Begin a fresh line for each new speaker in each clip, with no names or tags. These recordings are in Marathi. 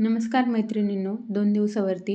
नमस्कार मैत्रिणींनो दोन दिवसावरती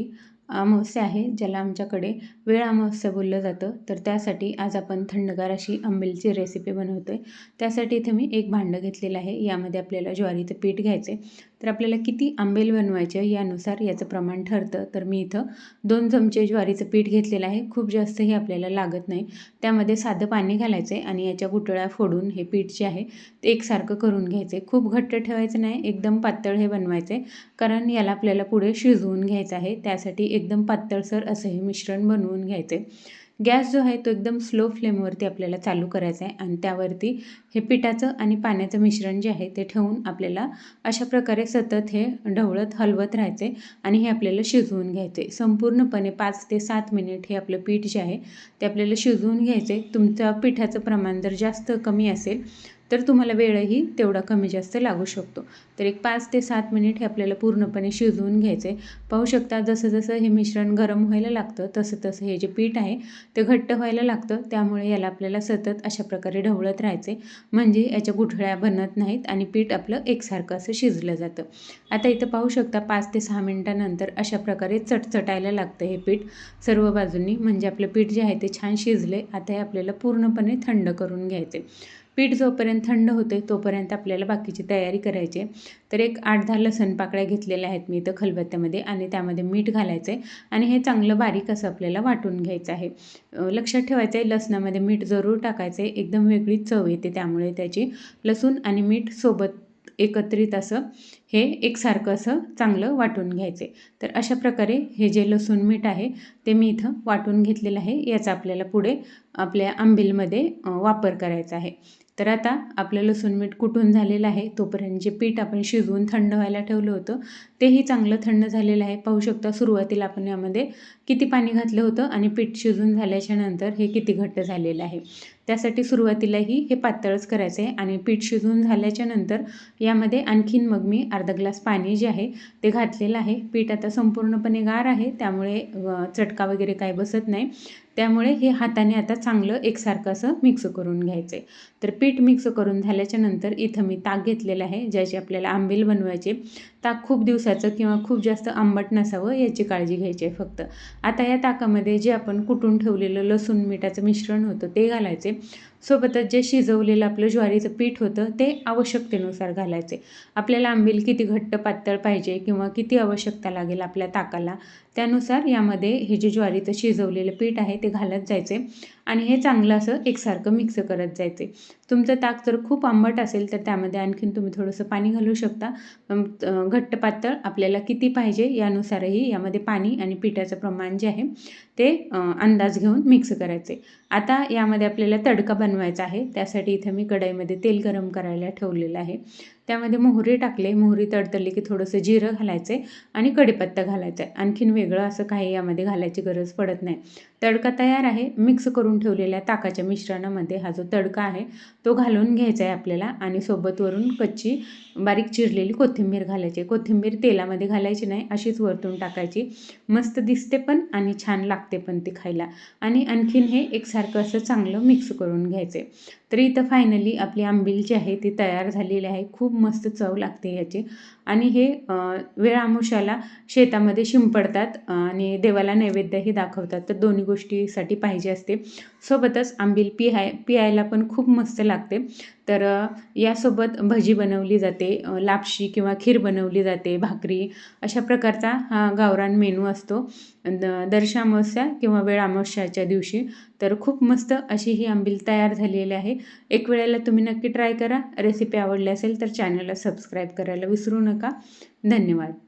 अमावस्या आहे ज्याला आमच्याकडे वेळ अमावस्या बोललं जातं. तर त्यासाठी आज आपण थंडगार अशी आंबीलची रेसिपी बनवतो आहे त्यासाठी इथे मी एक भांडं घेतलेलं आहे. यामध्ये आपल्याला ज्वारीचं पीठ घ्यायचं आहे तर आपल्याला किती आंबेल बनवायचे यानुसार याचं प्रमाण ठरतं. तर मी इथं दोन चमचे ज्वारीचं पीठ घेतलेलं आहे. खूप जास्तही आपल्याला लागत नाही. त्यामध्ये साधं पाणी घालायचं आहे आणि याच्या गुटळ्या फोडून हे पीठ जे आहे ते एकसारखं करून घ्यायचं आहे खूप घट्ट ठेवायचं नाही एकदम पातळ हे बनवायचं आहे कारण याला आपल्याला पुढे शिजवून घ्यायचं आहे. त्यासाठी एकदम पातळसर असं हे मिश्रण बनवून घ्यायचं आहे गॅस जो आहे तो एकदम स्लो फ्लेमवरती आपल्याला चालू करायचा आहे आणि त्यावरती हे पिठाचं आणि पाण्याचं मिश्रण जे आहे ते ठेवून आपल्याला अशा प्रकारे सतत हे ढवळत हलवत राहायचे आणि हे आपल्याला शिजवून घ्यायचे संपूर्णपणे पाच ते सात मिनिट हे आपलं पीठ जे आहे ते आपल्याला शिजवून घ्यायचे तुमचं पिठाचं प्रमाण जर जास्त कमी असेल तर तुम्हाला वेळही तेवढा कमी जास्त लागू शकतो. तर एक पाच ते सात मिनिट हे आपल्याला पूर्णपणे शिजवून घ्यायचे पाहू शकता जसं जसं हे मिश्रण गरम व्हायला लागतं तसं तसं हे जे पीठ आहे ते घट्ट व्हायला लागतं. त्यामुळे याला आपल्याला सतत अशा प्रकारे ढवळत राहायचे म्हणजे याच्या गुठळ्या बनत नाहीत आणि पीठ आपलं एकसारखं असं शिजलं जातं. आता इथं पाहू शकता पाच ते सहा मिनटानंतर अशा प्रकारे चटचटायला लागतं हे पीठ. सर्व बाजूंनी म्हणजे आपलं पीठ जे आहे ते छान शिजले आता हे आपल्याला पूर्णपणे थंड करून घ्यायचे पीठ जोपर्यंत थंड होते तोपर्यंत आपल्याला बाकीची तयारी करायची तर एक आठ दहा लसण पाकळ्या घेतलेल्या आहेत मी इथं खलबत्त्यामध्ये आणि त्यामध्ये मीठ घालायचं आहे आणि हे चांगलं बारीक असं आपल्याला वाटून घ्यायचं आहे. लक्षात ठेवायचं आहे लसणामध्ये मीठ जरूर टाकायचं आहे एकदम वेगळी चव येते त्यामुळे त्याची. लसूण आणि मीठ सोबत एकत्रित असं हे एकसारखं असं चांगलं वाटून घ्यायचे तर अशा प्रकारे हे जे लसूण मीठ आहे ते मी इथं वाटून घेतलेलं आहे. याचा आपल्याला पुढे आपल्या आंबीलमध्ये वापर करायचा आहे. तर आता आपलं लसूण मीठ कुठून झालेलं आहे तोपर्यंत जे पीठ आपण शिजवून थंड व्हायला ठेवलं होतं तेही चांगलं थंड झालेलं आहे. पाहू शकता सुरुवातीला आपण यामध्ये किती पाणी घातलं होतं आणि पीठ शिजून झाल्याच्यानंतर हे किती घट्ट झालेलं आहे. त्यासाठी सुरुवातीलाही हे पातळच करायचं आहे आणि पीठ शिजून झाल्याच्यानंतर यामध्ये आणखीन मग मी अर्धा ग्लास पाणी जे आहे ते घातलेलं आहे. पीठ आता संपूर्णपणे गार आहे त्यामुळे चटका वगैरे काय बसत नाही. त्यामुळे हे हाताने आता चांगलं एकसारखं असं मिक्स करून घ्यायचं आहे तर पीठ मिक्स करून झाल्याच्यानंतर इथं मी ताक घेतलेलं आहे ज्याची आपल्याला आंबील बनवायचे. ताक खूप दिवसाचं किंवा खूप जास्त आंबट नसावं याची काळजी घ्यायची आहे फक्त. आता या ताकामध्ये जे आपण कुटून ठेवलेलं लसूण मिठाचं मिश्रण होतं ते घालायचे. सोबतच जे शिजवलेलं आपलं ज्वारीचं पीठ होतं ते आवश्यकतेनुसार घालायचे. आपल्याला आंबील किती घट्ट पातळ पाहिजे किंवा किती आवश्यकता लागेल आपल्या ताकाला त्यानुसार यामध्ये हे जे ज्वारीचं शिजवलेलं पीठ आहे ते घालत जायचे आणि हे चांगलं असं एकसारखं मिक्स करत जायचे. तुमचं ताक जर खूप आंबट असेल तर त्यामध्ये आणखीन तुम्ही थोडंसं पाणी घालू शकता. घट्ट पातळ आपल्याला किती पाहिजे यानुसारही यामध्ये पाणी आणि पिठाचं प्रमाण जे आहे ते अंदाज घेऊन मिक्स करायचे. आता यामध्ये आपल्याला तडका बनवायचा आहे. त्यासाठी इथं मी कढईमध्ये तेल गरम करायला ठेवलेलं आहे. त्यामध्ये मोहरी टाकले. मोहरी तडतडली की थोडंसं जिरं घालायचं आणि कढीपत्ता घालायचा आहे आणखीन वेगळं असं काही यामध्ये घालायची गरज पडत नाही. तडका तयार आहे. मिक्स करून ठेवलेल्या ताकाच्या मिश्रणामध्ये हा जो तडका आहे तो घालून घ्यायचा आहे आपल्याला आणि सोबत वरून कच्ची बारीक चिरलेली कोथिंबीर घालायची. कोथिंबीर तेलामध्ये घालायची नाही अशीच वरतून टाकायची. मस्त दिसते पण आणि छान लागते पण ती खायला. आणि आणखीन हे एकसारखं असं चांगलं मिक्स करून घ्यायचे तर इथं फायनली आपली आंबील जी आहे ती तयार झालेली आहे. खूप मस्त चव लागते याची आणि हे वेळ शेतामध्ये शिंपडतात आणि देवाला नैवेद्यही दाखवतात. तर दोन्ही गोष्टीसाठी पाहिजे असते. सोबतच आंबील पिहाय पियायला पण खूप मस्त लागते. तर यासोबत भजी बनवली जाते लापशी किंवा खीर बनवली जाते भाकरी अशा प्रकारचा हा गावरान मेनू असतो. दर्श अमावस्या किंवा वेळ अमावस्याच्या दिवशी. तर खूप मस्त अशी ही आंबील तयार झालेली आहे. एक वेळेला तुम्ही नक्की ट्राय करा. रेसिपी आवडली असेल तर चॅनलला सबस्क्राईब करायला विसरू नका धन्यवाद.